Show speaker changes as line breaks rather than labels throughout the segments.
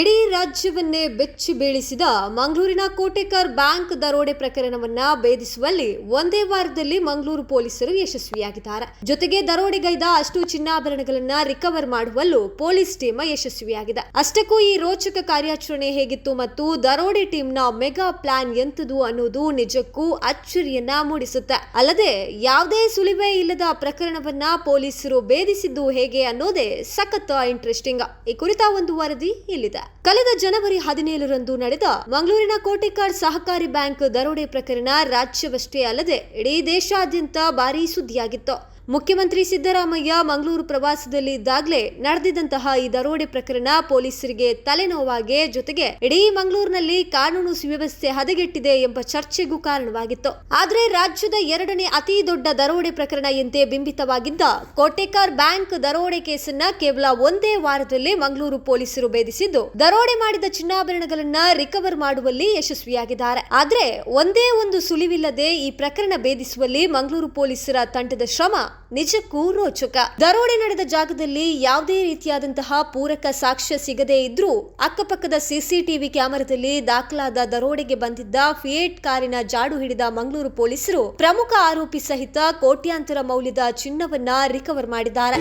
ಇಡೀ ರಾಜ್ಯವನ್ನೇ ಬೆಚ್ಚಿ ಬೀಳಿಸಿದ ಮಂಗಳೂರಿನ ಕೋಟೆಕರ್ ಬ್ಯಾಂಕ್ ದರೋಡೆ ಪ್ರಕರಣವನ್ನ ಭೇದಿಸುವಲ್ಲಿ ಒಂದೇ ವಾರದಲ್ಲಿ ಮಂಗಳೂರು ಪೊಲೀಸರು ಯಶಸ್ವಿಯಾಗಿದ್ದಾರೆ. ಜೊತೆಗೆ ದರೋಡೆಗೈದ ಅಷ್ಟು ಚಿನ್ನಾಭರಣಗಳನ್ನ ರಿಕವರ್ ಮಾಡುವಲ್ಲೂ ಪೊಲೀಸ್ ಟೀಮ್ ಯಶಸ್ವಿಯಾಗಿದೆ. ಅಷ್ಟಕ್ಕೂ ಈ ರೋಚಕ ಕಾರ್ಯಾಚರಣೆ ಹೇಗಿತ್ತು ಮತ್ತು ದರೋಡೆ ಟೀಮ್ನ ಮೆಗಾ ಪ್ಲಾನ್ ಎಂತದು ಅನ್ನೋದು ನಿಜಕ್ಕೂ ಅಚ್ಚರಿಯನ್ನ ಮೂಡಿಸುತ್ತೆ. ಅಲ್ಲದೆ ಯಾವುದೇ ಸುಳಿವೇ ಇಲ್ಲದ ಪ್ರಕರಣವನ್ನ ಪೊಲೀಸರು ಭೇದಿಸಿದ್ದು ಹೇಗೆ ಅನ್ನೋದೇ ಸಖತ್ ಇಂಟ್ರೆಸ್ಟಿಂಗ್ ಈ ಕುರಿತ ಒಂದು ವರದಿ ಇಲ್ಲಿದೆ. ಕಳೆದ ಜನವರಿ ಹದಿನೇಳರಂದು ನಡೆದ ಮಂಗಳೂರಿನ ಕೋಟೆಕಾಡ್ ಸಹಕಾರಿ ಬ್ಯಾಂಕ್ ದರೋಡೆ ಪ್ರಕರಣ ರಾಜ್ಯವಷ್ಟೇ ಅಲ್ಲದೆ ಇಡೀ ದೇಶಾದ್ಯಂತ ಭಾರೀ ಸುದ್ದಿಯಾಗಿತ್ತು. ಮುಖ್ಯಮಂತ್ರಿ ಸಿದ್ದರಾಮಯ್ಯ ಮಂಗಳೂರು ಪ್ರವಾಸದಲ್ಲಿ ಇದ್ದಾಗಲೇ ನಡೆದಿದ್ದಂತಹ ಈ ದರೋಡೆ ಪ್ರಕರಣ ಪೊಲೀಸರಿಗೆ ತಲೆನೋವಾಗೆ ಜೊತೆಗೆ ಇಡೀ ಮಂಗಳೂರಿನಲ್ಲಿ ಕಾನೂನು ಸುವ್ಯವಸ್ಥೆ ಹದಗೆಟ್ಟಿದೆ ಎಂಬ ಚರ್ಚೆಗೂ ಕಾರಣವಾಗಿತ್ತು. ಆದರೆ ರಾಜ್ಯದ ಎರಡನೇ ಅತಿ ದೊಡ್ಡ ದರೋಡೆ ಪ್ರಕರಣ ಎಂದೇ ಬಿಂಬಿತವಾಗಿದ್ದ ಕೋಟೆಕಾರ್ ಬ್ಯಾಂಕ್ ದರೋಡೆ ಕೇಸನ್ನ ಕೇವಲ ಒಂದೇ ವಾರದಲ್ಲಿ ಮಂಗಳೂರು ಪೊಲೀಸರು ಭೇದಿಸಿದ್ದು, ದರೋಡೆ ಮಾಡಿದ ಚಿನ್ನಾಭರಣಗಳನ್ನ ರಿಕವರ್ ಮಾಡುವಲ್ಲಿ ಯಶಸ್ವಿಯಾಗಿದ್ದಾರೆ. ಆದ್ರೆ ಒಂದೇ ಒಂದು ಸುಳಿವಿಲ್ಲದೆ ಈ ಪ್ರಕರಣ ಭೇದಿಸುವಲ್ಲಿ ಮಂಗಳೂರು ಪೊಲೀಸರ ತಂಡದ ಶ್ರಮ ನಿಜಕ್ಕೂ ರೋಚಕ. ದರೋಡೆ ನಡೆದ ಜಾಗದಲ್ಲಿ ಯಾವುದೇ ರೀತಿಯಾದಂತಹ ಪೂರಕ ಸಾಕ್ಷ್ಯ ಸಿಗದೇ ಇದ್ರೂ ಅಕ್ಕಪಕ್ಕದ ಸಿಸಿಟಿವಿ ಕ್ಯಾಮೆರಾದಲ್ಲಿ ದಾಖಲಾದ ದರೋಡೆಗೆ ಬಂದಿದ್ದ ಫಿಯೇಟ್ ಕಾರಿನ ಜಾಡು ಹಿಡಿದ ಮಂಗಳೂರು ಪೊಲೀಸರು ಪ್ರಮುಖ ಆರೋಪಿ ಸಹಿತ ಕೋಟ್ಯಾಂತರ ಮೌಲ್ಯದ ಚಿನ್ನವನ್ನ ರಿಕವರ್ ಮಾಡಿದ್ದಾರೆ.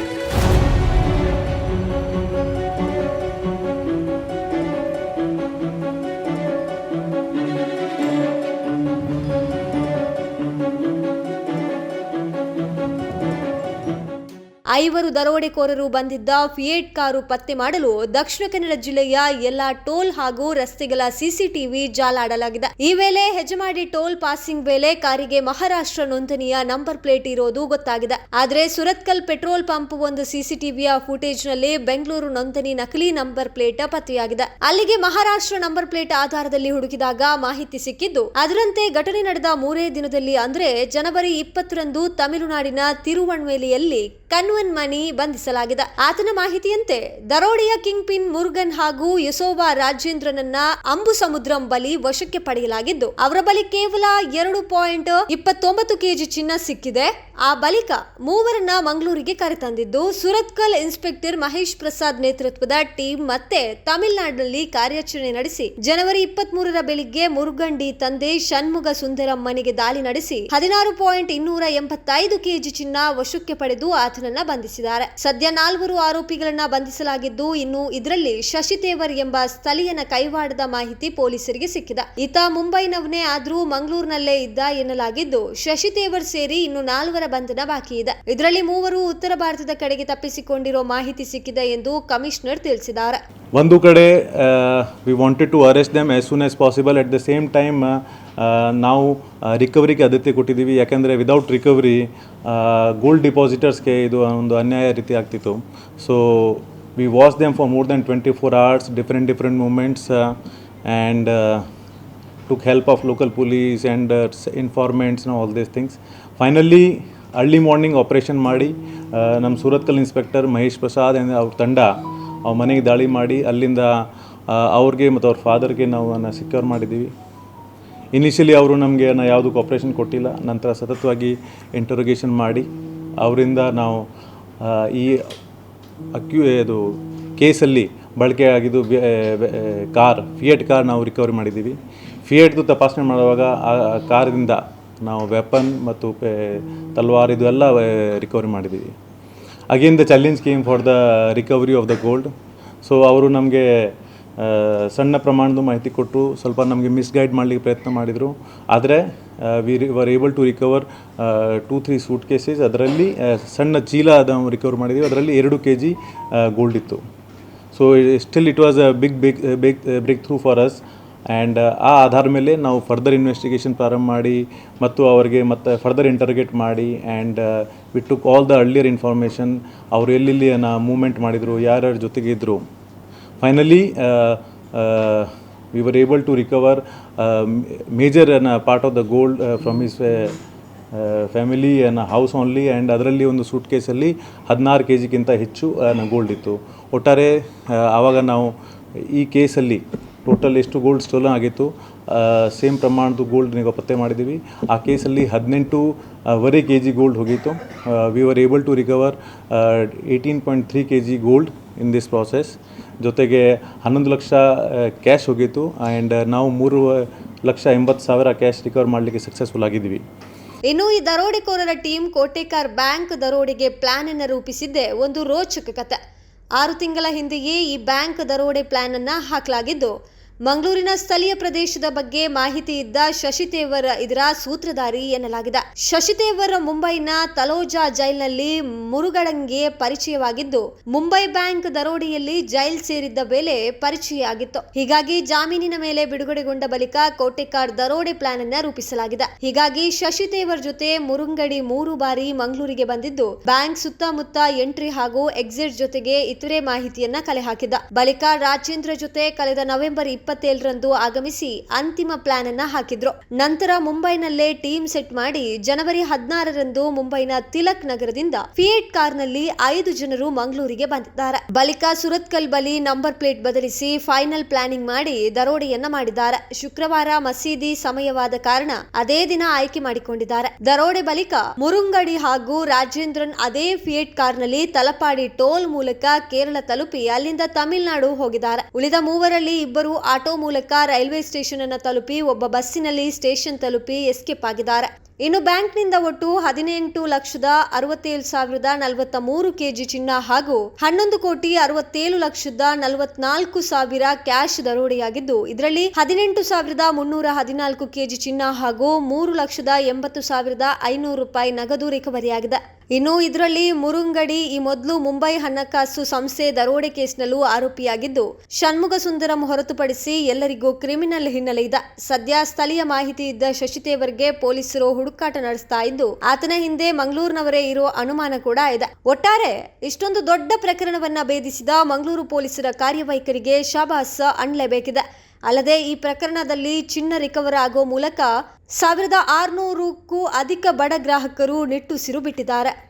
ಐವರು ದರೋಡೆಕೋರರು ಬಂದಿದ್ದ ಫಿಯೇಟ್ ಕಾರು ಪತ್ತೆ ಮಾಡಲು ದಕ್ಷಿಣ ಕನ್ನಡ ಜಿಲ್ಲೆಯ ಎಲ್ಲಾ ಟೋಲ್ ಹಾಗೂ ರಸ್ತೆಗಳ ಸಿಸಿಟಿವಿ ಜಾಲಾಡಲಾಗಿದೆ. ಈ ವೇಳೆ ಹೆಜಮಾಡಿ ಟೋಲ್ ಪಾಸಿಂಗ್ ವೇಳೆ ಕಾರಿಗೆ ಮಹಾರಾಷ್ಟ್ರ ನೋಂದಣಿಯ ನಂಬರ್ ಪ್ಲೇಟ್ ಇರೋದು ಗೊತ್ತಾಗಿದೆ. ಆದರೆ ಸುರತ್ಕಲ್ ಪೆಟ್ರೋಲ್ ಪಂಪ್ ಒಂದು ಸಿಸಿಟಿವಿಯ ಫುಟೇಜ್ನಲ್ಲಿ ಬೆಂಗಳೂರು ನೋಂದಣಿ ನಕಲಿ ನಂಬರ್ ಪ್ಲೇಟ್ ಪತ್ತೆಯಾಗಿದೆ. ಅಲ್ಲಿಗೆ ಮಹಾರಾಷ್ಟ್ರ ನಂಬರ್ ಪ್ಲೇಟ್ ಆಧಾರದಲ್ಲಿ ಹುಡುಕಿದಾಗ ಮಾಹಿತಿ ಸಿಕ್ಕಿದ್ದು, ಅದರಂತೆ ಘಟನೆ ನಡೆದ ಮೂರೇ ದಿನದಲ್ಲಿ ಅಂದ್ರೆ ಜನವರಿ ಇಪ್ಪತ್ತರಂದು ತಮಿಳುನಾಡಿನ ತಿರುವಣ್ವೇಲಿಯಲ್ಲಿ ಕನ್ವನ್ ಮನಿ ಬಂಧಿಸಲಾಗಿದೆ. ಆತನ ಮಾಹಿತಿಯಂತೆ ದರೋಡೆಯ ಕಿಂಗ್ ಪಿನ್ ಮುರುಗನ್ ಹಾಗೂ ಯಸೋಬಾ ರಾಜೇಂದ್ರನನ್ನ ಅಂಬು ಸಮುದ್ರಂ ಬಲಿ ವಶಕ್ಕೆ ಪಡೆಯಲಾಗಿದ್ದು, ಅವರ ಬಳಿ ಕೇವಲ ಎರಡು ಪಾಯಿಂಟ್ ಇಪ್ಪತ್ತೊಂಬತ್ತು ಕೆಜಿ ಚಿನ್ನ ಸಿಕ್ಕಿದೆ. ಆ ಬಳಿಕ ಮೂವರನ್ನ ಮಂಗಳೂರಿಗೆ ಕರೆತಂದಿದ್ದು, ಸುರತ್ಕಲ್ ಇನ್ಸ್ಪೆಕ್ಟರ್ ಮಹೇಶ್ ಪ್ರಸಾದ್ ನೇತೃತ್ವದ ಟೀಮ್ ಮತ್ತೆ ತಮಿಳುನಾಡಿನಲ್ಲಿ ಕಾರ್ಯಾಚರಣೆ ನಡೆಸಿ, ಜನವರಿ ಇಪ್ಪತ್ತ್ ಮೂರರ ಬೆಳಿಗ್ಗೆ ಮುರುಗಂಡಿ ತಂದೆ ಷಣ್ಮುಗ ಸುಂದರಂ ಮನೆಗೆ ದಾಳಿ ನಡೆಸಿ, ಹದಿನಾರು ಪಾಯಿಂಟ್ ಇನ್ನೂರ ಎಂಬತ್ತೈದು ಕೆಜಿ ಚಿನ್ನ ವಶಕ್ಕೆ ಪಡೆದು ಆತನನ್ನ ಬಂಧಿಸಿದ್ದಾರೆ. ಸದ್ಯ ನಾಲ್ವರು ಆರೋಪಿಗಳನ್ನ ಬಂಧಿಸಲಾಗಿದ್ದು, ಇನ್ನು ಇದರಲ್ಲಿ ಶಶಿ ತೇವರ್ ಎಂಬ ಸ್ಥಳೀಯನ ಕೈವಾಡದ ಮಾಹಿತಿ ಪೊಲೀಸರಿಗೆ ಸಿಕ್ಕಿದೆ. ಈತ ಮುಂಬೈನವನೇ ಆದ್ರೂ ಮಂಗಳೂರಿನಲ್ಲೇ ಇದ್ದ ಎನ್ನಲಾಗಿದ್ದು, ಶಶಿ ತೇವರ್ ಸೇರಿ ಇನ್ನು ನಾಲ್ವರ ಬಂಧನ ಬಾಕಿ ಇದೆ. ಇದರಲ್ಲಿ ಮೂವರು ಉತ್ತರ ಭಾರತದ ಕಡೆಗೆ ತಪ್ಪಿಸಿಕೊಂಡಿರೋ ಮಾಹಿತಿ ಸಿಕ್ಕಿದೆ ಎಂದು ಕಮಿಷನರ್ ತಿಳಿಸಿದ್ದಾರೆ.
ಒಂದು ಕಡೆ we wanted to arrest them as soon as possible at the same time ನಾವು ರಿಕವರಿಗೆ ಆದ್ಯತೆ ಕೊಟ್ಟಿದ್ದೀವಿ. ಯಾಕೆಂದರೆ ವಿದೌಟ್ ರಿಕವರಿ ಗೋಲ್ಡ್ ಡಿಪಾಸಿಟರ್ಸ್ಗೆ ಇದು ಒಂದು ಅನ್ಯಾಯ ರೀತಿ ಆಗ್ತಿತ್ತು. So we watch them for more than twenty four hours different different moments and took help of local police and informants ನಾವು all these things finally early morning operation ಮಾಡಿ ನಮ್ಮ Surathkal inspector Mahesh Prasad and ಅವ್ರ ತಂಡ ಅವ್ರ ಮನೆಗೆ ದಾಳಿ ಮಾಡಿ ಅಲ್ಲಿಂದ ಅವ್ರಿಗೆ ಮತ್ತು ಅವ್ರ ಫಾದರ್ಗೆ ನಾವು ಅನ್ನ ಸಿಕ್ಯೂರ್ ಮಾಡಿದ್ದೀವಿ. ಇನಿಷಿಯಲಿ ಅವರು ನಮಗೆ ಯಾವುದು ಆಪ್ರೇಷನ್ ಕೊಟ್ಟಿಲ್ಲ. ನಂತರ ಸತತವಾಗಿ ಇಂಟರೋಗೇಷನ್ ಮಾಡಿ. ಅವರಿಂದ ನಾವು ಈ ಅಕ್ಯೂ, ಇದು ಕೇಸಲ್ಲಿ ಬಳಕೆ ಆಗಿದ್ದು ಕಾರ್ ಫಿಯೇಟ್ ಕಾರ್ ನಾವು ರಿಕವರಿ ಮಾಡಿದ್ದೀವಿ. ಫಿಯೇಟ್ದು ತಪಾಸಣೆ ಮಾಡುವಾಗ, ಆ ಕಾರಿಂದ ನಾವು ವೆಪನ್ ಮತ್ತು ತಲ್ವಾರ್ ಇದು ಎಲ್ಲ ರಿಕವರಿ ಮಾಡಿದ್ದೀವಿ. Again the challenge came for the recovery of the gold so ಅವರು ನಮಗೆ ಸಣ್ಣ ಪ್ರಮಾಣದ ಮಾಹಿತಿ ಕೊಟ್ಟು ಸ್ವಲ್ಪ ನಮಗೆ ಮಿಸ್ಗೈಡ್ ಮಾಡಲಿಕ್ಕೆ ಪ್ರಯತ್ನ ಮಾಡಿದರು. ಆದರೆ we were able to recover two three suitcases ಅದರಲ್ಲಿ ಸಣ್ಣ ಚೀಲ ನಾವು ರಿಕವರ್ ಮಾಡಿದ್ದೀವಿ ಅದರಲ್ಲಿ ಎರಡು ಕೆ ಜಿ ಗೋಲ್ಡ್ ಇತ್ತು. So still it was a big big big breakthrough for us and ಆ ಆಧಾರ ಮೇಲೆ ನಾವು ಫರ್ದರ್ ಇನ್ವೆಸ್ಟಿಗೇಷನ್ ಪ್ರಾರಂಭ ಮಾಡಿ ಮತ್ತು ಅವರಿಗೆ ಮತ್ತು ಫರ್ದರ್ ಇಂಟರ್ಗೇಟ್ ಮಾಡಿ and we took all the earlier information ಅವರು ಎಲ್ಲೆಲ್ಲಿ ಮೂವ್ಮೆಂಟ್ ಮಾಡಿದರು ಯಾರ್ಯಾರ ಜೊತೆಗೆ ಇದ್ದರು finally we were able to recover major part of the gold from his family house only and ಅದರಲ್ಲಿ ಒಂದು ಸೂಟ್ ಕೇಸಲ್ಲಿ ಹದಿನಾರು ಕೆ ಜಿಗಿಂತ ಹೆಚ್ಚು ಗೋಲ್ಡ್ ಇತ್ತು. ಒಟ್ಟಾರೆ ಆ, ಆವಾಗ ನಾವು ಈ ಕೇಸಲ್ಲಿ ಟೋಟಲ್ ಎಷ್ಟು ಗೋಲ್ಡ್ ಸ್ಟೋಲನ್ ಆಗಿತ್ತು ಸೇಮ್ ಪ್ರಮಾಣದ ಗೋಲ್ಡ್ ನೀವು ಪತ್ತೆ ಮಾಡಿದ್ದೀವಿ. ಆ ಕೇಸಲ್ಲಿ ಹದಿನೆಂಟು ವರೆ ಕೆ ಜಿ ಗೋಲ್ಡ್ ಹೋಗಿತ್ತು we were able to recover eighteen point three K G gold in this process ಜೊತೆಗೆ ಹನ್ನೊಂದು ಲಕ್ಷ ಕ್ಯಾಶ್ ಹೋಗಿತ್ತು. ಆ್ಯಂಡ್ ನಾವು ಮೂರು ಲಕ್ಷ ಎಂಬತ್ತು ಸಾವಿರ ಕ್ಯಾಶ್ ರಿಕವರ್ ಮಾಡಲಿಕ್ಕೆ ಸಕ್ಸಸ್ಫುಲ್ ಆಗಿದ್ದೀವಿ.
ಇನ್ನು ಈ ದರೋಡೆಕೋರರ ಟೀಮ್ ಕೋಟೆಕಾರ್ ಬ್ಯಾಂಕ್ ದರೋಡೆಗೆ ಪ್ಲಾನ್ ಅನ್ನು ರೂಪಿಸಿದ್ದೆ. ಒಂದು ರೋಚಕ ಕತೆ. ಆರು ತಿಂಗಳ ಹಿಂದೆಯೇ ಈ ಬ್ಯಾಂಕ್ ದರೋಡೆ ಪ್ಲಾನ್ ಅನ್ನ ಹಾಕಲಾಗಿದ್ದು ಮಂಗಳೂರಿನ ಸ್ಥಳೀಯ ಪ್ರದೇಶದ ಬಗ್ಗೆ ಮಾಹಿತಿ ಇದ್ದ ಶಶಿತೇವರ ಇದರ ಸೂತ್ರಧಾರಿ ಎನ್ನಲಾಗಿದೆ. ಶಶಿತೇವರ ಮುಂಬೈನ ತಲೋಜಾ ಜೈಲ್ನಲ್ಲಿ ಮುರುಗಳಂಗೆ ಪರಿಚಯವಾಗಿದ್ದು, ಮುಂಬೈ ಬ್ಯಾಂಕ್ ದರೋಡೆಯಲ್ಲಿ ಜೈಲ್ ಸೇರಿದ್ದ ವೇಳೆ ಪರಿಚಯ ಆಗಿತ್ತು ಹೀಗಾಗಿ ಜಾಮೀನಿನ ಮೇಲೆ ಬಿಡುಗಡೆಗೊಂಡ ಬಳಿಕ ಕೋಟೆಕಾರ್ ದರೋಡೆ ಪ್ಲಾನ್ ಅನ್ನ ರೂಪಿಸಲಾಗಿದೆ. ಹೀಗಾಗಿ ಶಶಿತೇವರ್ ಜೊತೆ ಮುರುಂಗಡಿ ಮೂರು ಬಾರಿ ಮಂಗಳೂರಿಗೆ ಬಂದಿದ್ದು, ಬ್ಯಾಂಕ್ ಸುತ್ತಮುತ್ತ ಎಂಟ್ರಿ ಹಾಗೂ ಎಕ್ಸಿಟ್ ಜೊತೆಗೆ ಇತರೆ ಮಾಹಿತಿಯನ್ನ ಕಲೆ ಹಾಕಿದ್ದ. ಬಳಿಕ ರಾಜೇಂದ್ರ ಜೊತೆ ಕಳೆದ ನವೆಂಬರ್ ಇಪ್ಪತ್ತೇಳರಂದು ಆಗಮಿಸಿ ಅಂತಿಮ ಪ್ಲಾನ್ ಅನ್ನ ಹಾಕಿದ್ರು. ನಂತರ ಮುಂಬೈನಲ್ಲೇ ಟೀಮ್ ಸೆಟ್ ಮಾಡಿ ಜನವರಿ ಹದಿನಾರರಂದು ಮುಂಬೈನ ತಿಲಕ್ ನಗರದಿಂದ ಫಿಯೇಟ್ ಕಾರ್ನಲ್ಲಿ ಐದು ಜನರು ಮಂಗಳೂರಿಗೆ ಬಂದಿದ್ದಾರೆ. ಬಳಿಕ ಸುರತ್ಕಲ್ ಬಲಿ ನಂಬರ್ ಪ್ಲೇಟ್ ಬದಲಿಸಿ ಫೈನಲ್ ಪ್ಲಾನಿಂಗ್ ಮಾಡಿ ದರೋಡೆಯನ್ನ ಮಾಡಿದ್ದಾರೆ. ಶುಕ್ರವಾರ ಮಸೀದಿ ಸಮಯವಾದ ಕಾರಣ ಅದೇ ದಿನ ಆಯ್ಕೆ ಮಾಡಿಕೊಂಡಿದ್ದಾರೆ. ದರೋಡೆ ಬಳಿಕ ಮುರುಂಗಡಿ ಹಾಗೂ ರಾಜೇಂದ್ರನ್ ಅದೇ ಫಿಯೇಟ್ ಕಾರ್ನಲ್ಲಿ ತಲಪಾಡಿ ಟೋಲ್ ಮೂಲಕ ಕೇರಳ ತಲುಪಿ ಅಲ್ಲಿಂದ ತಮಿಳುನಾಡು ಹೋಗಿದ್ದಾರೆ. ಉಳಿದ ಮೂವರಲ್ಲಿ ಇಬ್ಬರು ಆಟೋ ಮೂಲಕ ರೈಲ್ವೆ ಸ್ಟೇಷನ್ ಅನ್ನು ತಲುಪಿ ಒಬ್ಬ ಬಸ್ಸಿನಲ್ಲಿ ಸ್ಟೇಷನ್ ತಲುಪಿ ಎಸ್ಕೇಪ್ ಆಗಿದ್ದಾರೆ. ಇನ್ನು ಬ್ಯಾಂಕ್ನಿಂದ ಒಟ್ಟು ಹದಿನೆಂಟು ಲಕ್ಷದ ಅರವತ್ತೇಳು ಸಾವಿರದ ನಲವತ್ತ ಮೂರು ಕೆಜಿ ಚಿನ್ನ ಹಾಗೂ ಹನ್ನೊಂದು ಕೋಟಿ ಅರವತ್ತೇಳು ಲಕ್ಷದ ನಲವತ್ನಾಲ್ಕು ಸಾವಿರ ಕ್ಯಾಶ್ ದರೋಡೆಯಾಗಿದ್ದು, ಇದರಲ್ಲಿ ಹದಿನೆಂಟು ಸಾವಿರದ ಮುನ್ನೂರ ಹದಿನಾಲ್ಕು ಕೆಜಿ ಚಿನ್ನ ಹಾಗೂ ಮೂರು ಲಕ್ಷದ ಎಂಬತ್ತು ಸಾವಿರದ ಐನೂರು ರೂಪಾಯಿ ನಗದು ರಿಕವರಿಯಾಗಿದೆ. ಇನ್ನು ಇದರಲ್ಲಿ ಮುರುಂಗಡಿ, ಈ ಮೊದಲು ಮುಂಬೈ ಹಣಕಾಸು ಸಂಸ್ಥೆ ದರೋಡೆ ಕೇಸ್ನಲ್ಲೂ ಆರೋಪಿಯಾಗಿದ್ದು ಷಣ್ಮುಗ ಸುಂದರಂ ಹೊರತುಪಡಿಸಿ ಎಲ್ಲರಿಗೂ ಕ್ರಿಮಿನಲ್ ಹಿನ್ನೆಲೆ ಇದೆ. ಸದ್ಯ ಸ್ಥಳೀಯ ಮಾಹಿತಿ ಇದ್ದ ಶಶಿತೇವರ್ಗೆ ಪೊಲೀಸರು ಹುಡುಕಾಟ ನಡೆಸ್ತಾ ಇದ್ದು, ಆತನ ಹಿಂದೆ ಮಂಗಳೂರಿನವರೇ ಇರೋ ಅನುಮಾನ ಕೂಡ ಇದೆ. ಒಟ್ಟಾರೆ, ಇಷ್ಟೊಂದು ದೊಡ್ಡ ಪ್ರಕರಣವನ್ನ ಭೇದಿಸಿದ ಮಂಗಳೂರು ಪೊಲೀಸರ ಕಾರ್ಯವೈಖರಿಗೆ ಶಾಬಾಸ್ ಅಣ್ಲೇಬೇಕಿದೆ ಅಲ್ಲದೆ ಈ ಪ್ರಕರಣದಲ್ಲಿ ಚಿನ್ನ ರಿಕವರ್ ಆಗೋ ಮೂಲಕ ಸಾವಿರದ ಆರುನೂರಕ್ಕೂ ಅಧಿಕ ಬಡ ಗ್ರಾಹಕರು ನಿಟ್ಟುಸಿರು ಬಿಟ್ಟಿದ್ದಾರೆ.